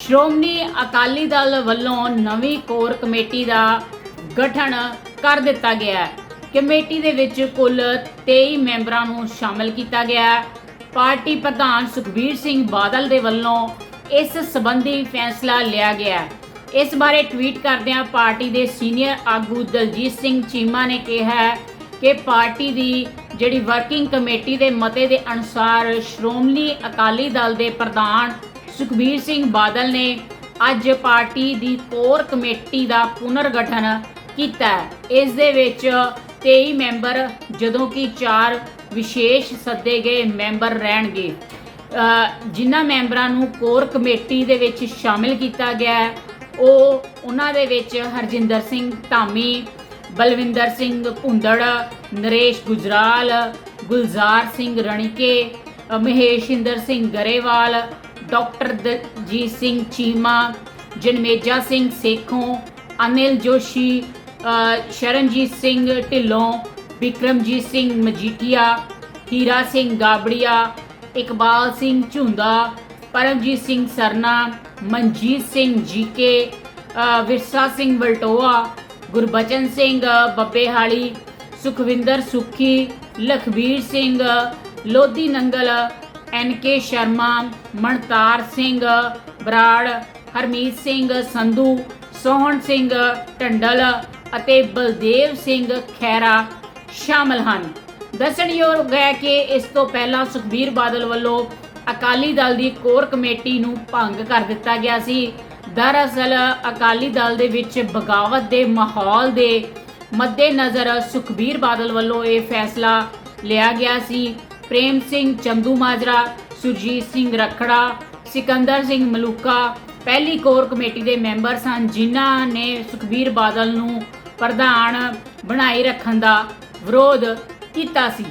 ਸ਼੍ਰੋਮਣੀ ਅਕਾਲੀ ਦਲ ਵੱਲੋਂ ਨਵੀਂ core committee ਦਾ ਗਠਨ ਕਰ ਦਿੱਤਾ ਗਿਆ ਹੈ। ਕਮੇਟੀ ਦੇ ਵਿੱਚ ਕੁੱਲ 23 ਮੈਂਬਰਾਂ ਨੂੰ ਸ਼ਾਮਲ ਕੀਤਾ ਗਿਆ ਹੈ। ਪਾਰਟੀ ਪ੍ਰਧਾਨ ਸੁਖਬੀਰ ਸਿੰਘ ਬਾਦਲ ਦੇ ਵੱਲੋਂ ਇਸ ਸੰਬੰਧੀ ਫੈਸਲਾ ਲਿਆ ਗਿਆ ਹੈ। ਇਸ ਬਾਰੇ ਟਵੀਟ ਕਰਦਿਆਂ ਪਾਰਟੀ ਦੇ ਸੀਨੀਅਰ ਆਗੂ ਦਲਜੀਤ ਸਿੰਘ ਚੀਮਾ ਨੇ ਕਿਹਾ ਕਿ ਪਾਰਟੀ ਦੀ ਜਿਹੜੀ ਵਰਕਿੰਗ ਕਮੇਟੀ ਦੇ ਮਤੇ ਦੇ ਅਨੁਸਾਰ ਸ਼੍ਰੋਮਣੀ ਅਕਾਲੀ ਦਲ ਦੇ ਪ੍ਰਧਾਨ ਸੁਖਬੀਰ ਸਿੰਘ ਬਾਦਲ ਨੇ ਅੱਜ ਪਾਰਟੀ ਦੀ ਕੋਰ ਕਮੇਟੀ ਦਾ ਪੁਨਰਗਠਨ ਕੀਤਾ ਇਸ ਦੇ ਵਿੱਚ 23 ਮੈਂਬਰ ਜਦੋਂ ਕਿ 4 ਵਿਸ਼ੇਸ਼ ਸੱਦੇ ਗਏ ਮੈਂਬਰ ਰਹਿਣਗੇ। ਜਿਨ੍ਹਾਂ ਮੈਂਬਰਾਂ ਨੂੰ ਕੋਰ ਕਮੇਟੀ ਦੇ ਵਿੱਚ ਸ਼ਾਮਿਲ ਕੀਤਾ ਗਿਆ ਹੈ ਉਹ ਉਹਨਾਂ ਦੇ ਵਿੱਚ ਹਰਜਿੰਦਰ ਸਿੰਘ ਧਾਮੀ ਬਲਵਿੰਦਰ ਸਿੰਘ ਭੁੰਦੜ ਨਰੇਸ਼ ਗੁਜਰਾਲ ਗੁਲਜ਼ਾਰ ਸਿੰਘ ਰਣੀਕੇ ਅ, Maheshinder Singh Grewal doctor Daljit Singh Cheema, Janmeja Singh Sekhon, Anil Joshi Sharanjit Singh Dhillon Vikramjit Singh Majithia, Hira Singh Gabria, Iqbal Singh Jhunda, Paramjit Singh Sarna, Manjit Singh G K Virsa Singh Valtoha, Gurbachan Singh Babbehali, Sukhwinder ਸੁਖੀ, ਲਖਬੀਰ ਸਿੰਘ, ਲੋਧੀ ਨੰਗਲ ਐਨ ਕੇ ਸ਼ਰਮਾ ਮਨਤਾਰ ਸਿੰਘ ਬਰਾੜ ਹਰਮੀਤ ਸਿੰਘ ਸੰਧੂ ਸੋਹਣ ਸਿੰਘ ਟੰਡਲ ਅਤੇ ਬਲਦੇਵ ਸਿੰਘ ਖੈਰਾ ਸ਼ਾਮਲ ਹਨ। ਦੱਸਣਯੋਗ ਹੈ ਕਿ ਇਸ ਤੋਂ ਪਹਿਲਾਂ ਸੁਖਬੀਰ ਬਾਦਲ ਵੱਲੋਂ ਅਕਾਲੀ ਦਲ ਦੀ ਕੋਰ ਕਮੇਟੀ ਨੂੰ ਭੰਗ ਕਰ ਦਿੱਤਾ ਗਿਆ ਸੀ। ਦਰਅਸਲ, ਅਕਾਲੀ ਦਲ ਦੇ ਵਿੱਚ ਬਗਾਵਤ ਦੇ ਮਾਹੌਲ ਦੇ ਮੱਦੇਨਜ਼ਰ ਸੁਖਬੀਰ ਬਾਦਲ ਵੱਲੋਂ ਇਹ ਫੈਸਲਾ ਲਿਆ ਗਿਆ ਸੀ। ਪ੍ਰੇਮ ਸਿੰਘ, ਚੰਦੂ ਮਾਜਰਾ, ਸੁਰਜੀਤ ਸਿੰਘ ਰਖੜਾ, ਸਿਕੰਦਰ ਸਿੰਘ ਮਲੂਕਾ, ਪਹਿਲੀ ਕੋਰ ਕਮੇਟੀ ਦੇ ਮੈਂਬਰ ਸਨ, ਜਿਨ੍ਹਾਂ ਨੇ ਸੁਖਬੀਰ ਬਾਦਲ ਨੂੰ ਪ੍ਰਧਾਨ ਬਣਾਈ ਰੱਖਣ ਦਾ ਵਿਰੋਧ ਕੀਤਾ ਸੀ।